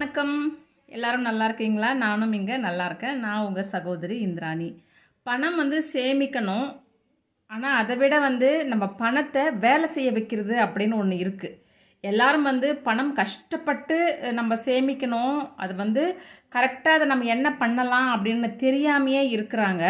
வணக்கம். எல்லாரும் நல்லா இருக்கீங்களா? நானும் இங்கே நல்லா இருக்கேன். நான் உங்கள் சகோதரி இந்திராணி. பணம் வந்து சேமிக்கணும். ஆனால் அதை விட வந்து நம்ம பணத்தை வேலை செய்ய வைக்கிறது அப்படின்னு ஒன்று இருக்குது எல்லாரும் வந்து பணம் கஷ்டப்பட்டு நம்ம சேமிக்கணும். அது வந்து கரெக்டாக அதை நம்ம என்ன பண்ணலாம் அப்படின்னு தெரியாமையே இருக்கிறாங்க.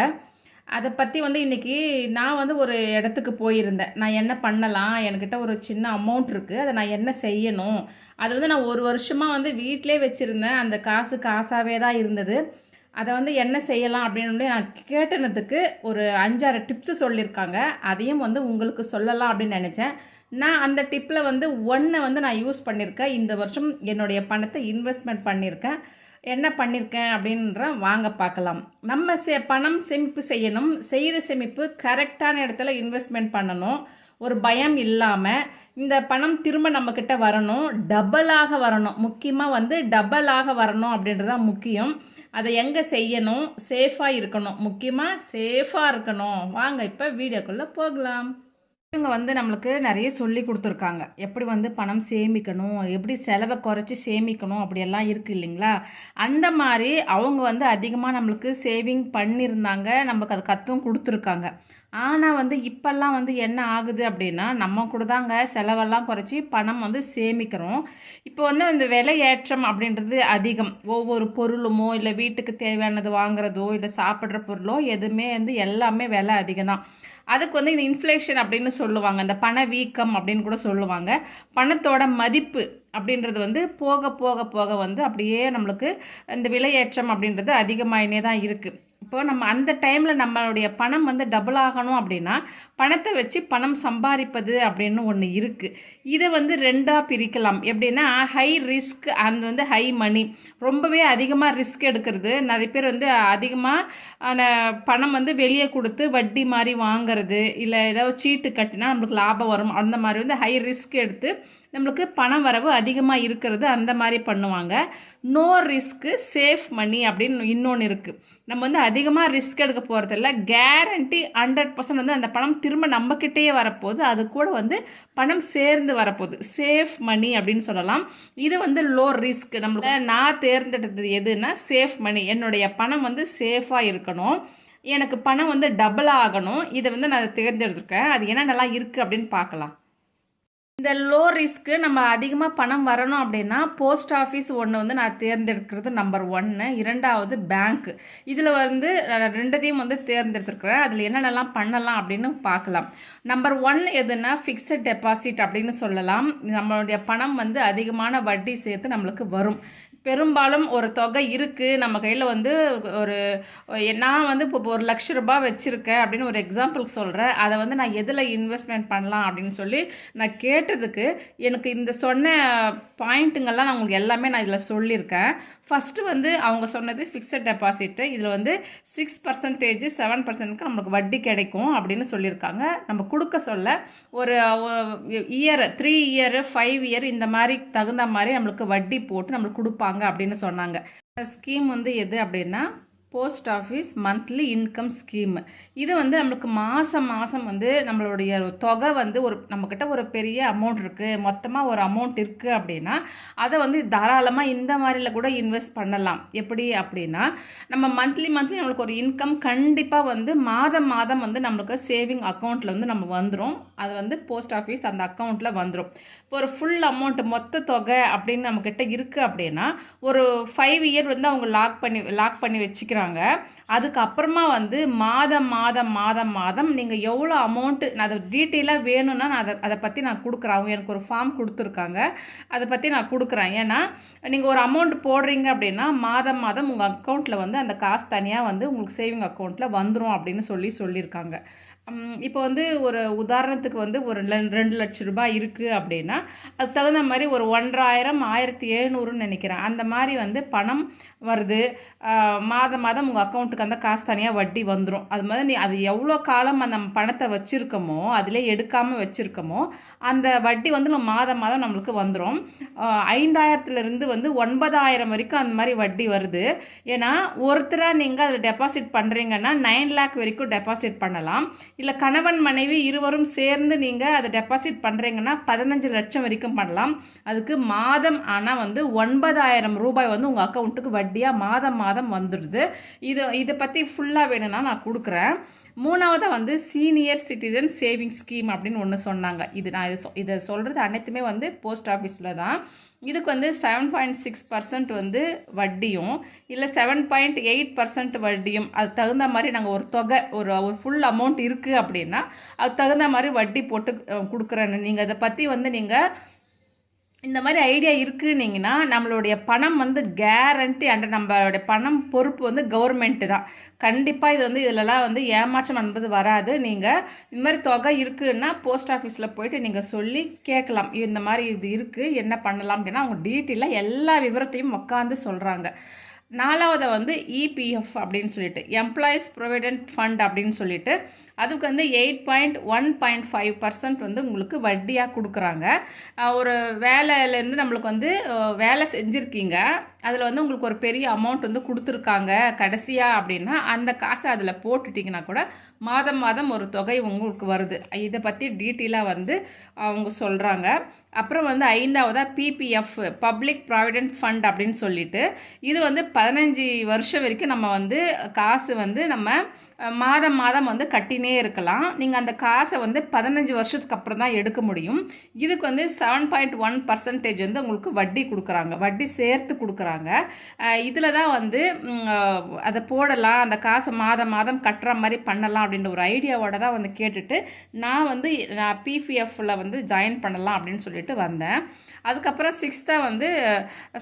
அதை பற்றி வந்து இன்றைக்கி நான் வந்து ஒரு இடத்துக்கு போயிருந்தேன். நான் என்ன பண்ணலாம்? என்கிட்ட ஒரு சின்ன அமௌண்ட் இருக்குது அதை நான் என்ன செய்யணும்? அது வந்து நான் ஒரு வருஷமாக வந்து வீட்டிலே வச்சுருந்தேன். அந்த காசு காசாகவே தான் இருந்தது. அதை வந்து என்ன செய்யலாம் அப்படின்னு நான் கேட்டனதுக்கு ஒரு அஞ்சாறு டிப்ஸு சொல்லியிருக்காங்க அதையும் வந்து உங்களுக்கு சொல்லலாம் அப்படின்னு நினச்சேன். நான் அந்த டிப்பில் வந்து ஒன்றை வந்து நான் யூஸ் பண்ணியிருக்கேன் இந்த வருஷம் என்னுடைய பணத்தை இன்வெஸ்ட்மெண்ட் பண்ணியிருக்கேன் என்ன பண்ணியிருக்கேன் அப்படின்ற வாங்க பார்க்கலாம். நம்ம சே பணம் சேமிப்பு செய்யணும். செய்த சேமிப்பு கரெக்டான இடத்துல இன்வெஸ்ட்மெண்ட் பண்ணணும். ஒரு பயம் இல்லாமல் இந்த பணம் திரும்ப நம்மக்கிட்ட வரணும். டபுளாக வரணும். முக்கியமாக வந்து டபுளாக வரணும் அப்படின்றது தான் முக்கியம். அதை எங்கே செய்யணும்? சேஃபாக இருக்கணும். முக்கியமாக சேஃபாக இருக்கணும். வாங்க இப்போ வீடியோக்குள்ளே போகலாம். இவங்க வந்து நம்மளுக்கு நிறைய சொல்லி கொடுத்துருக்காங்க. எப்படி வந்து பணம் சேமிக்கணும் எப்படி செலவை குறைச்சி சேமிக்கணும் அப்படியெல்லாம் இருக்குது இல்லைங்களா? அந்த மாதிரி அவங்க வந்து அதிகமாக நம்மளுக்கு சேவிங் பண்ணியிருந்தாங்க. நமக்கு அது கற்றும் கொடுத்துருக்காங்க. ஆனால் வந்து இப்போல்லாம் வந்து என்ன ஆகுது அப்படின்னா நம்ம கூட தாங்க செலவெல்லாம் குறைச்சி பணம் வந்து சேமிக்கிறோம். இப்போ வந்து அந்த விலை ஏற்றம் அப்படின்றது அதிகம். ஒவ்வொரு பொருளுமோ இல்லை வீட்டுக்கு தேவையானது வாங்குறதோ இல்லை சாப்பிட்ற பொருளோ எதுவுமே வந்து எல்லாமே விலை அதிகம் தான் அதுக்கு வந்து இந்த இன்ஃப்ளேஷன் அப்படின்னு சொல்லுவாங்க. இந்த பண வீக்கம் அப்படின்னு கூட சொல்லுவாங்க. பணத்தோட மதிப்பு அப்படின்றது வந்து போக போக போக வந்து அப்படியே நம்மளுக்கு இந்த விலையேற்றம் அப்படின்றது அதிகமாயினே தான் இருக்குது இப்போ நம்ம அந்த டைமில் நம்மளுடைய பணம் வந்து டபுள் ஆகணும் அப்படின்னா பணத்தை வச்சு பணம் சம்பாதிப்பது அப்படின்னு ஒன்று இருக்குது இதை வந்து ரெண்டாக பிரிக்கலாம். எப்படின்னா ஹை ரிஸ்க் அண்ட் வந்து ஹை மணி ரொம்பவே அதிகமாக ரிஸ்க் எடுக்கிறது. நிறைய பேர் வந்து அதிகமாக பணம் வந்து வெளியே கொடுத்து வட்டி மாதிரி வாங்கிறது இல்லை ஏதாவது சீட்டு கட்டினா நம்மளுக்கு லாபம் வரும். அந்த மாதிரி வந்து ஹை ரிஸ்க் எடுத்து நம்மளுக்கு பண வரவு அதிகமாக இருக்கிறது அந்த மாதிரி பண்ணுவாங்க. நோ ரிஸ்க்கு சேஃப் மணி அப்படின்னு இன்னொன்று இருக்குது நம்ம வந்து அதிகமாக ரிஸ்க் எடுக்க போகிறதில்ல கேரண்டி ஹண்ட்ரட் பர்சன்ட் வந்து அந்த பணம் திரும்ப நம்மக்கிட்டேயே வரப்போகுது. அது கூட வந்து பணம் சேர்ந்து வரப்போகுது. சேஃப் மணி அப்படின்னு சொல்லலாம். இது வந்து லோ ரிஸ்க் நம்மளுக்கு நான் தேர்ந்தெடுத்தது எதுனா சேஃப் மணி என்னுடைய பணம் வந்து சேஃபாக இருக்கணும். எனக்கு பணம் வந்து டபுள் ஆகணும். இதை வந்து நான் தேர்ந்தெடுத்துருக்கேன். அது என்னென்னலாம் இருக்குது அப்படின்னு பார்க்கலாம். இந்த லோ ரிஸ்க்கு நம்ம அதிகமாக பணம் வரணும் அப்படின்னா போஸ்ட் ஆஃபீஸ் ஒன்று வந்து நான் தேர்ந்தெடுக்கிறது நம்பர் ஒன்று இரண்டாவது பேங்க் இதில் வந்து ரெண்டதையும் வந்து தேர்ந்தெடுத்துருக்குறேன். அதில் என்னென்னலாம் பண்ணலாம் அப்படின்னு பார்க்கலாம். நம்பர் ஒன் எதுனா ஃபிக்ஸட் டெபாசிட் அப்படின்னு சொல்லலாம். நம்மளுடைய பணம் வந்து அதிகமான வட்டி சேர்த்து நம்மளுக்கு வரும். பெரும்பாலும் ஒரு தொகை இருக்குது நம்ம கையில் வந்து ஒரு நான் வந்து இப்போ ஒரு லட்ச ரூபாய் வச்சுருக்கேன் அப்படின்னு ஒரு எக்ஸாம்பிளுக்கு சொல்கிறேன் அதை வந்து நான் எதில் இன்வெஸ்ட்மெண்ட் பண்ணலாம் அப்படின்னு சொல்லி நான் கேட்டதுக்கு எனக்கு இந்த சொன்ன பாயிண்ட்டுங்கள்லாம் நான் உங்களுக்கு எல்லாமே நான் இதில் சொல்லியிருக்கேன். ஃபஸ்ட்டு வந்து அவங்க சொன்னது ஃபிக்ஸட் டெபாசிட்டு இதில் வந்து சிக்ஸ் பர்சன்டேஜ் செவன் பர்சன்ட்க்கு நம்மளுக்கு வட்டி கிடைக்கும் அப்படின்னு சொல்லியிருக்காங்க. நம்ம கொடுக்க சொல்ல ஒரு year three year five year இந்த மாதிரி தகுந்த மாதிரி நம்மளுக்கு வட்டி போட்டு நம்மளுக்கு கொடுப்பாங்க. அப்படின்னு சொன்னாங்க. ஸ்கீம் வந்து எது அப்படின்னா post office monthly income scheme இது வந்து நம்மளுக்கு மாதம் மாதம் வந்து நம்மளுடைய தொகை வந்து ஒரு நம்மக்கிட்ட ஒரு பெரிய அமௌண்ட் இருக்குது மொத்தமாக ஒரு அமௌண்ட் இருக்குது அப்படின்னா அதை வந்து தாராளமாக இந்த மாதிரில கூட இன்வெஸ்ட் பண்ணலாம். எப்படி அப்படின்னா நம்ம மந்த்லி மந்த்லி நம்மளுக்கு ஒரு இன்கம் கண்டிப்பாக வந்து மாதம் மாதம் வந்து நம்மளுக்கு சேவிங் அக்கௌண்ட்டில் வந்து நம்ம வந்துடும் அது வந்து போஸ்ட் ஆஃபீஸ் அந்த அக்கௌண்ட்டில் வந்துடும் இப்போ ஒரு ஃபுல் அமௌண்ட் மொத்த தொகை அப்படின்னு நம்மக்கிட்ட இருக்குது அப்படின்னா ஒரு ஃபைவ் இயர் வந்து அவங்க லாக் பண்ணி லாக் பண்ணி வச்சுக்கிறாங்க. பண்ணுறாங்க அதுக்கப்புறமா வந்து மாதம் மாதம் மாதம் மாதம் நீங்கள் எவ்வளோ அமௌண்ட்டு நான் அதை டீட்டெயிலாக வேணும்னா நான் அதை அதை பற்றி நான் கொடுக்குறேன். அவங்க எனக்கு ஒரு ஃபார்ம் கொடுத்துருக்காங்க. அதை பற்றி நான் கொடுக்குறேன். ஏன்னா நீங்கள் ஒரு அமௌண்ட் போடுறீங்க அப்படின்னா மாதம் மாதம் உங்கள் அக்கௌண்ட்டில் வந்து அந்த காசு தனியாக வந்து உங்களுக்கு சேவிங் அக்கௌண்ட்டில் வந்துடும் அப்படின்னு சொல்லி சொல்லியிருக்காங்க. இப்போ வந்து ஒரு உதாரணத்துக்கு வந்து ஒரு ரெண்டு லட்ச ரூபாய் இருக்குது அப்படின்னா அதுக்கு தகுந்த மாதிரி ஒரு ஒன்றாயிரம் ஆயிரத்தி எழுநூறுன்னு நினைக்கிறேன். அந்த மாதிரி வந்து பணம் வருது. மாதம் மாதம் உங்கள் அக்கௌண்ட்டுக்கு அந்த காசு தனியாக வட்டி வந்துடும் அது மாதிரி நீ அது எவ்வளோ காலம் அந்த பணத்தை வச்சுருக்கோமோ அதிலே எடுக்காமல் வச்சுருக்கோமோ அந்த வட்டி வந்து நம்ம மாதம் மாதம் நம்மளுக்கு வந்துடும் ஐந்தாயிரத்துலேருந்து வந்து ஒன்பதாயிரம் வரைக்கும் அந்த மாதிரி வட்டி வருது. ஏன்னா ஒருத்தராக நீங்கள் அதில் டெபாசிட் பண்ணுறீங்கன்னா நைன் லேக் வரைக்கும் டெபாசிட் பண்ணலாம். இல்லை கணவன் மனைவி இருவரும் சேர்ந்து நீங்கள் அதை டெபாசிட் பண்ணுறீங்கன்னா பதினஞ்சு லட்சம் வரைக்கும் பண்ணலாம். அதுக்கு மாதம் ஆனால் வந்து ஒன்பதாயிரம் ரூபாய் வந்து உங்கள் அக்கௌண்ட்டுக்கு வட்டியாக மாதம் மாதம் வந்துடுது இது இதை பற்றி ஃபுல்லாக வேணும்னா நான் கொடுக்குறேன். மூணாவதாக வந்து சீனியர் சிட்டிசன் சேவிங் ஸ்கீம் அப்படின்னு ஒன்று சொன்னாங்க. இது நான் இது சொ- இதை சொல்கிறது அனைத்துமே வந்து போஸ்ட் ஆஃபீஸில் தான். இதுக்கு வந்து செவன் பாயிண்ட் சிக்ஸ் பர்சன்ட் வந்து வட்டியும் இல்லை செவன் பாயிண்ட் எயிட் பர்சன்ட் வட்டியும். அது தகுந்த மாதிரி நாங்கள் ஒரு தொகை ஒரு ஒரு ஃபுல் அமௌண்ட் இருக்குது அப்படின்னா அது தகுந்த மாதிரி வட்டி போட்டு கொடுக்குறேன்னு. நீங்கள் அதை பற்றி வந்து நீங்கள் இந்த மாதிரி ஐடியா இருக்குன்னீங்கன்னா நம்மளுடைய பணம் வந்து கேரண்டி அண்ட் நம்மளுடைய பணம் பொறுப்பு வந்து கவர்மெண்ட்டு தான். கண்டிப்பாக இது வந்து இதிலலாம் வந்து ஏமாற்றம் என்பது வராது. நீங்கள் இந்த மாதிரி தொகை இருக்குன்னா போஸ்ட் ஆஃபீஸில் போயிட்டு நீங்கள் சொல்லி கேட்கலாம். இந்த மாதிரி இது இருக்குது என்ன பண்ணலாம் அப்படின்னா அவங்க டீட்டெயிலாக எல்லா விவரத்தையும் உட்காந்து சொல்கிறாங்க நாலாவது வந்து இபிஎஃப் அப்படின்னு சொல்லிட்டு எம்ப்ளாயீஸ் ப்ரொவிடென்ட் ஃபண்ட் அப்படின்னு சொல்லிட்டு அதுக்கு வந்து eight point one point five percent வந்து உங்களுக்கு வட்டியாக கொடுக்குறாங்க. ஒரு வேலையிலேருந்து நம்மளுக்கு வந்து வேலை செஞ்சுருக்கீங்க. அதில் வந்து உங்களுக்கு ஒரு பெரிய அமௌண்ட் வந்து கொடுத்துருக்காங்க கடைசியாக அப்படின்னா அந்த காசை அதில் போட்டுட்டிங்கன்னா கூட மாதம் மாதம் ஒரு தொகை உங்களுக்கு வருது. இதை பற்றி டீட்டெயிலாக வந்து அவங்க சொல்கிறாங்க அப்புறம் வந்து ஐந்தாவதாக பிபிஎஃப் பப்ளிக் ப்ராவிடென்ட் ஃபண்ட் அப்படின்னு சொல்லிட்டு இது வந்து பதினஞ்சு வருஷம் வரைக்கும் நம்ம வந்து காசு வந்து நம்ம மாதம் மாதம் வந்து கட்டினே இருக்கலாம். நீங்கள் அந்த காசை வந்து பதினஞ்சு வருஷத்துக்கு அப்புறம் தான் எடுக்க முடியும். இதுக்கு வந்து செவன் பாயிண்ட் ஒன் பர்சன்டேஜ் வந்து உங்களுக்கு வட்டி கொடுக்குறாங்க. வட்டி சேர்த்து கொடுக்குறாங்க. இதில் தான் வந்து அதை போடலாம் அந்த காசை மாதம் மாதம் கட்டுற மாதிரி பண்ணலாம் அப்படின்ற ஒரு ஐடியாவோட தான் வந்து கேட்டுட்டு நான் வந்து நான் பிபிஎஃப்பில் வந்து ஜாயின் பண்ணலாம் அப்படின்னு சொல்லிட்டு வந்தேன். அதுக்கப்புறம் சிக்ஸ்த்தாக வந்து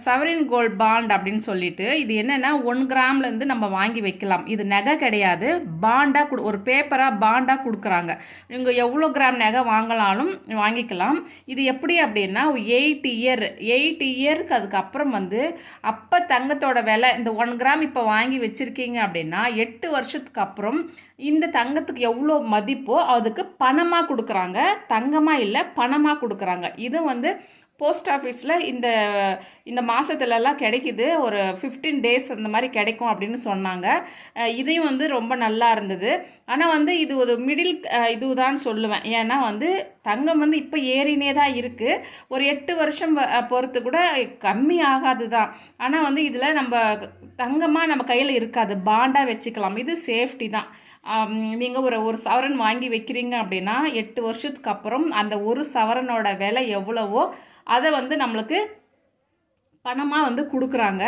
சவரின் கோல்ட் பாண்ட் அப்படின்னு சொல்லிட்டு இது என்னென்னா ஒன் கிராம்லேருந்து நம்ம வாங்கி வைக்கலாம். இது நகை கிடையாது. பாண்டாக கொடு ஒரு பேப்பராக பாண்டாக கொடுக்குறாங்க. நீங்கள் எவ்வளோ கிராம் நகை வாங்கலாலும் வாங்கிக்கலாம். இது எப்படி அப்படின்னா எயிட் இயர் எயிட் இயருக்கு அதுக்கப்புறம் வந்து அப்போ தங்கத்தோட விலை இந்த ஒன் கிராம் இப்போ வாங்கி வச்சுருக்கீங்க அப்படின்னா எட்டு வருஷத்துக்கு அப்புறம் இந்த தங்கத்துக்கு எவ்வளோ மதிப்போ அதுக்கு பணமாக கொடுக்குறாங்க. தங்கமாக இல்லை பணமாக கொடுக்குறாங்க. இது வந்து போஸ்ட் ஆஃபீஸில் இந்த இந்த மாதத்துலலாம் கிடைக்குது. ஒரு ஃபிஃப்டீன் டேஸ் அந்த மாதிரி கிடைக்கும் அப்படின்னு சொன்னாங்க. இதையும் வந்து ரொம்ப நல்லா இருந்தது. ஆனால் வந்து இது ஒரு மிடில் இதுதான் சொல்லுவேன். ஏன்னா வந்து தங்கம் வந்து இப்போ ஏறினே தான் இருக்குது ஒரு எட்டு வருஷம் பொறுத்து கூட கம்மி ஆகாது தான் ஆனால் வந்து இதில் நம்ம தங்கமாக நம்ம கையில் இருக்காது. பாண்டாக வச்சுக்கலாம். இது சேஃப்டி தான். நீங்கள் ஒரு ஒரு சவரன் வாங்கி வைக்கிறீங்க அப்படின்னா எட்டு வருஷத்துக்கு அப்புறம் அந்த ஒரு சவரனோட விலை எவ்வளவோ அதை வந்து நம்மளுக்கு பணமாக வந்து கொடுக்குறாங்க.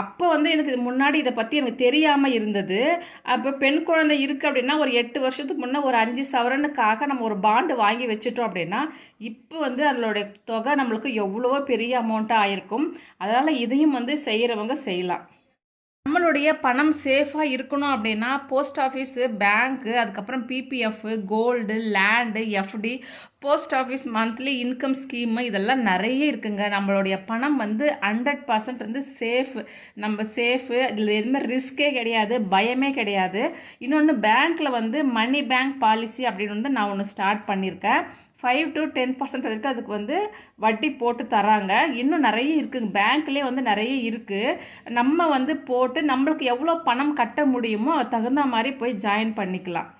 அப்போ வந்து எனக்கு இது முன்னாடி இதை பற்றி எனக்கு தெரியாமல் இருந்தது. அப்போ பெண் குழந்தை இருக்குது அப்படின்னா ஒரு எட்டு வருஷத்துக்கு முன்னே ஒரு அஞ்சு சவரனுக்காக நம்ம ஒரு பாண்டு வாங்கி வச்சுட்டோம் அப்படின்னா இப்போ வந்து அதனுடைய தொகை நம்மளுக்கு எவ்வளவோ பெரிய அமௌண்ட்டாக ஆயிருக்கும். அதனால் இதையும் வந்து செய்கிறவங்க செய்யலாம். நம்மளுடைய பணம் சேஃபாக இருக்கணும் அப்படின்னா போஸ்ட் ஆஃபீஸு பேங்க்கு அதுக்கப்புறம் PPF gold land FD post office monthly income scheme இதெல்லாம் நிறைய இருக்குங்க. நம்மளுடைய பணம் வந்து ஹண்ட்ரட் பர்சன்ட் வந்து சேஃப் நம்ம சேஃபு இதில் எதுவுமே ரிஸ்க்கே கிடையாது பயமே கிடையாது. இன்னொன்று பேங்க்கில் வந்து மணி பேங்க் பாலிசி அப்படின்னு வந்து நான் ஒன்று ஸ்டார்ட் பண்ணியிருக்கேன் ஃபைவ் டு டென் பர்சன்ட் வரைக்கும் அதுக்கு வந்து வட்டி போட்டு தராங்க. இன்னும் நிறைய இருக்குங்க. பேங்க்லேயே வந்து நிறைய இருக்குது நம்ம வந்து போட்டு நம்மளுக்கு எவ்வளோ பணம் கட்ட முடியுமோ தகுந்த மாதிரி போய் ஜாயின் பண்ணிக்கலாம்.